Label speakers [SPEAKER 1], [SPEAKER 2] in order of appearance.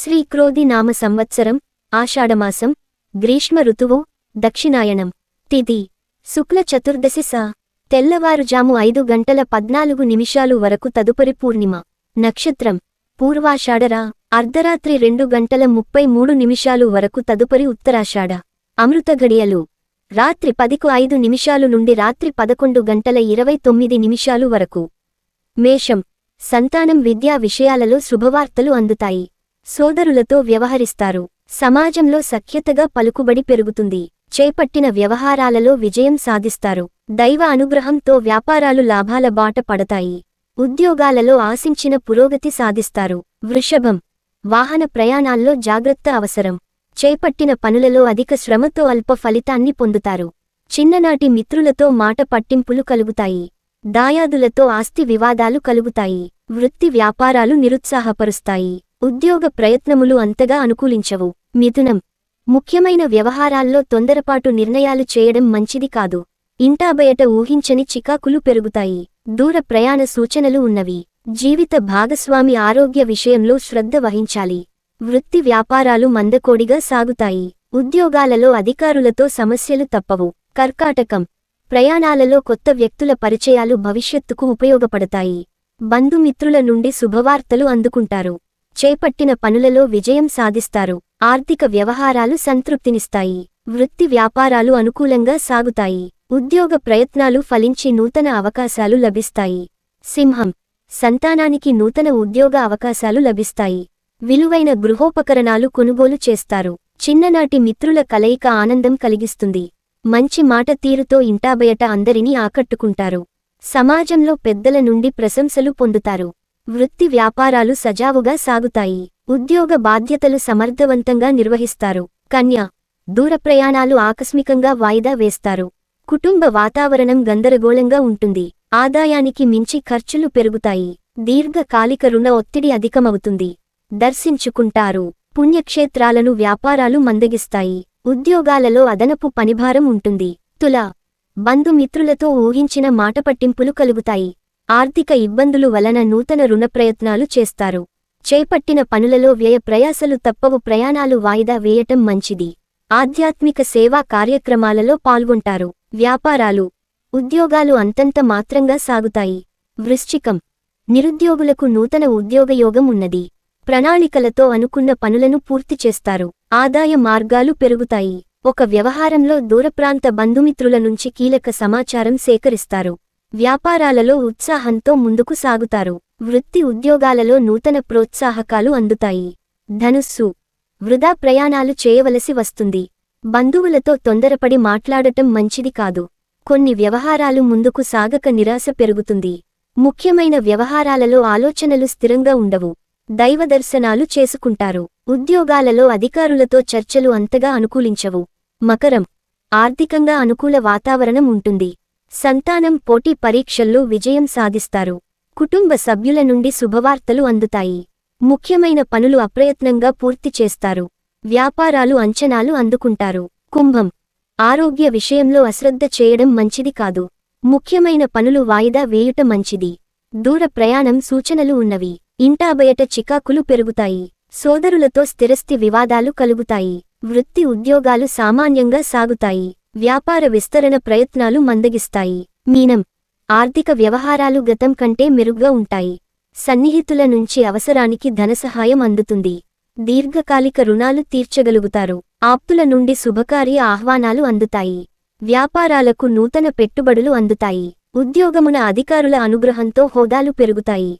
[SPEAKER 1] శ్రీక్రోధి నామ సంవత్సరం ఆషాఢమాసం గ్రీష్మ ఋతువు దక్షిణాయనం. తిథి శుక్ల చతుర్దశి స. తెల్లవారుజాము ఐదు గంటల పద్నాలుగు నిమిషాలు వరకు తదుపరి పూర్ణిమ. నక్షత్రం. పూర్వాషాఢరా అర్ధరాత్రి రెండు గంటల ముప్పై మూడు నిమిషాలు వరకు తదుపరి ఉత్తరాషాఢ. అమృత గడియలు రాత్రి పదికు ఐదు నిమిషాలు నుండి రాత్రి పదకొండు గంటల ఇరవై తొమ్మిది నిమిషాలు వరకు. మేషం. సంతానం విద్యా విషయాలలో శుభవార్తలు అందుతాయి. సోదరులతో వ్యవహరిస్తారు. సమాజంలో సఖ్యతగా పలుకుబడి పెరుగుతుంది. చేపట్టిన వ్యవహారాలలో విజయం సాధిస్తారు. దైవ అనుగ్రహంతో వ్యాపారాలు లాభాల బాట పడతాయి. ఉద్యోగాలలో ఆశించిన పురోగతి సాధిస్తారు. వృషభం. వాహన ప్రయాణాల్లో జాగ్రత్త అవసరం. చేపట్టిన పనులలో అధిక శ్రమతో అల్ప ఫలితాన్ని పొందుతారు. చిన్ననాటి మిత్రులతో మాట పట్టింపులు కలుగుతాయి. దాయాదులతో ఆస్తి వివాదాలు కలుగుతాయి. వృత్తి వ్యాపారాలు నిరుత్సాహపరుస్తాయి. ఉద్యోగ ప్రయత్నములు అంతగా అనుకూలించవు. మిథునం. ముఖ్యమైన వ్యవహారాల్లో తొందరపాటు నిర్ణయాలు చేయడం మంచిది కాదు. ఇంటా బయట ఊహించని చికాకులు పెరుగుతాయి. దూర ప్రయాణ సూచనలు ఉన్నవి. జీవిత భాగస్వామి ఆరోగ్య విషయంలో శ్రద్ధ వహించాలి. వృత్తి వ్యాపారాలు మందకోడిగా సాగుతాయి. ఉద్యోగాలలో అధికారులతో సమస్యలు తప్పవు. కర్కాటకం. ప్రయాణాలలో కొత్త వ్యక్తుల పరిచయాలు భవిష్యత్తుకు ఉపయోగపడతాయి. బంధుమిత్రుల నుండి శుభవార్తలు అందుకుంటారు. చేపట్టిన పనులలో విజయం సాధిస్తారు. ఆర్థిక వ్యవహారాలు సంతృప్తినిస్తాయి. వృత్తి వ్యాపారాలు అనుకూలంగా సాగుతాయి. ఉద్యోగ ప్రయత్నాలు ఫలించి నూతన అవకాశాలు లభిస్తాయి. సింహం. సంతానానికి నూతన ఉద్యోగ అవకాశాలు లభిస్తాయి. విలువైన గృహోపకరణాలు కొనుగోలు చేస్తారు. చిన్ననాటి మిత్రుల కలయిక ఆనందం కలిగిస్తుంది. మంచి మాట తీరుతో ఇంటాబయట అందరినీ ఆకట్టుకుంటారు. సమాజంలో పెద్దల నుండి ప్రశంసలు పొందుతారు. వృత్తి వ్యాపారాలు సజావుగా సాగుతాయి. ఉద్యోగ బాధ్యతలు సమర్థవంతంగా నిర్వహిస్తారు. కన్య దూర ప్రయాణాలు ఆకస్మికంగా వాయిదా వేస్తారు. కుటుంబ వాతావరణం గందరగోళంగా ఉంటుంది. ఆదాయానికి మించి ఖర్చులు పెరుగుతాయి. దీర్ఘకాలిక రుణ ఒత్తిడి అధికమవుతుంది. దర్శించుకుంటారు. పుణ్యక్షేత్రాలను వ్యాపారాలు మందగిస్తాయి. ఉద్యోగాలలో అదనపు పనిభారం ఉంటుంది. తుల బంధుమిత్రులతో ఊహించిన మాటపట్టింపులు కలుగుతాయి. ఆర్థిక ఇబ్బందులు వలన నూతన రుణప్రయత్నాలు చేస్తారు. చేపట్టిన పనులలో వ్యయ ప్రయాసలు తప్పవు ప్రయాణాలు వాయిదా వేయటం మంచిది. ఆధ్యాత్మిక సేవా కార్యక్రమాలలో పాల్గొంటారు. వ్యాపారాలు ఉద్యోగాలు అంతంత మాత్రంగా సాగుతాయి. వృశ్చికం నిరుద్యోగులకు నూతన ఉద్యోగయోగం ఉన్నది. ప్రణాళికలతో అనుకున్న పనులను పూర్తి చేస్తారు. ఆదాయ మార్గాలు పెరుగుతాయి. ఒక వ్యవహారంలో దూరప్రాంత బంధుమిత్రుల నుంచి కీలక సమాచారం సేకరిస్తారు. వ్యాపారాలలో ఉత్సాహంతో ముందుకు సాగుతారు. వృత్తి ఉద్యోగాలలో నూతన ప్రోత్సాహకాలు అందుతాయి. ధనుస్సు. వృధా ప్రయాణాలు చేయవలసి వస్తుంది. బంధువులతో తొందరపడి మాట్లాడటం మంచిది కాదు. కొన్ని వ్యవహారాలు ముందుకు సాగక నిరాశ పెరుగుతుంది. ముఖ్యమైన వ్యవహారాలలో ఆలోచనలు స్థిరంగా ఉండవు. దైవదర్శనాలు చేసుకుంటారు. ఉద్యోగాలలో అధికారులతో చర్చలు అంతగా అనుకూలించవు. మకరం. ఆర్థికంగా అనుకూల వాతావరణం ఉంటుంది. సంతానం పోటీ పరీక్షల్లో విజయం సాధిస్తారు. కుటుంబ సభ్యుల నుండి శుభవార్తలు అందుతాయి. ముఖ్యమైన పనులు అప్రయత్నంగా పూర్తి చేస్తారు. వ్యాపారాలు అంచనాలు అందుకుంటారు. కుంభం. ఆరోగ్య విషయంలో అశ్రద్ధ చేయడం మంచిది కాదు. ముఖ్యమైన పనులు వాయిదా వేయుట మంచిది. దూర ప్రయాణం సూచనలు ఉన్నవి. ఇంటాబయట చికాకులు పెరుగుతాయి. సోదరులతో స్థిరస్థి వివాదాలు కలుగుతాయి. వృత్తి ఉద్యోగాలు సామాన్యంగా సాగుతాయి. వ్యాపార విస్తరణ ప్రయత్నాలు మందగిస్తాయి. మీనం. ఆర్థిక వ్యవహారాలు గతం కంటే మెరుగ్గా ఉంటాయి. సన్నిహితుల నుంచి అవసరానికి ధనసహాయం అందుతుంది. దీర్ఘకాలిక రుణాలు తీర్చగలుగుతారు. ఆప్తుల నుండి శుభకార్య ఆహ్వానాలు అందుతాయి. వ్యాపారాలకు నూతన పెట్టుబడులు అందుతాయి. ఉద్యోగమున అధికారుల అనుగ్రహంతో హోదాలు పెరుగుతాయి.